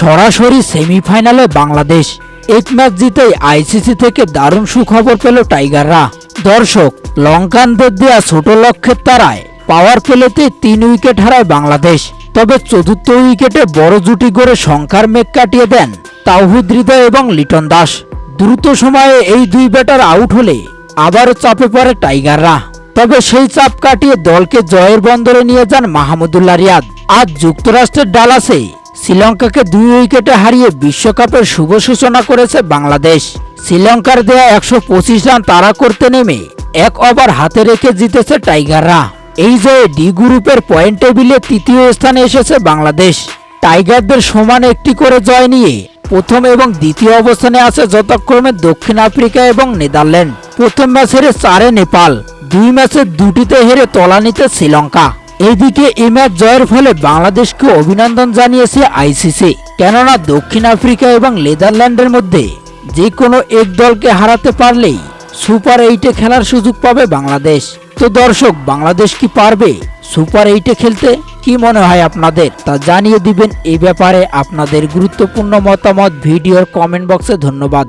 সরাসরি সেমিফাইনালে বাংলাদেশ। এক ম্যাচ জিতেই আইসিসি থেকে দারুণ সুখবর পেল টাইগাররা। দর্শক, লঙ্কানদের দেয়া ছোট লক্ষ্যের তারায় পাওয়ার প্লেতে তিন উইকেট হারায় বাংলাদেশ। তবে চতুর্থ উইকেটে বড় জুটি গড়ে শঙ্কার মেঘ কাটিয়ে দেন তাওহিদ হৃদয় এবং লিটন দাস। দ্রুত সময়ে এই দুই ব্যাটার আউট হলে আবারও চাপে পড়ে টাইগাররা। তবে সেই চাপ কাটিয়ে দলকে জয়ের বন্দরে নিয়ে যান মাহমুদুল্লাহ রিয়াদ। আজ যুক্তরাষ্ট্রের ডালাসে শ্রীলঙ্কাকে দুই উইকেটে হারিয়ে বিশ্বকাপের শুভ সূচনা করেছে বাংলাদেশ। শ্রীলঙ্কার দেয়া একশো পঁচিশ রান তাড়া করতে নেমে এক ওভার হাতে রেখে জিতেছে টাইগাররা। এই জয়ে ডি গ্রুপের পয়েন্ট টেবিলে তৃতীয় স্থানে এসেছে বাংলাদেশ। টাইগারদের সমান একটি করে জয় নিয়ে প্রথম এবং দ্বিতীয় অবস্থানে আছে যথাক্রমে দক্ষিণ আফ্রিকা এবং নেদারল্যান্ড। প্রথম ম্যাচ হেরে চারে নেপাল, দুই ম্যাচে দুটিতে হেরে তলানিতে শ্রীলঙ্কা। এইদিকে এই ম্যাচ জয়ের ফলে বাংলাদেশকে অভিনন্দন জানিয়েছে আইসিসি, কেননা দক্ষিণ আফ্রিকা এবং নেদারল্যান্ডের মধ্যে যে কোনো এক দলকে হারাতে পারলেই সুপার এইটে খেলার সুযোগ পাবে বাংলাদেশ। তো দর্শক, বাংলাদেশ কি পারবে সুপার এইটে খেলতে? কি মনে হয় আপনাদের? তা জানিয়ে দিবেন এই ব্যাপারে আপনাদের গুরুত্বপূর্ণ মতামত। ভিডিওর কমেন্ট বক্সে ধন্যবাদ।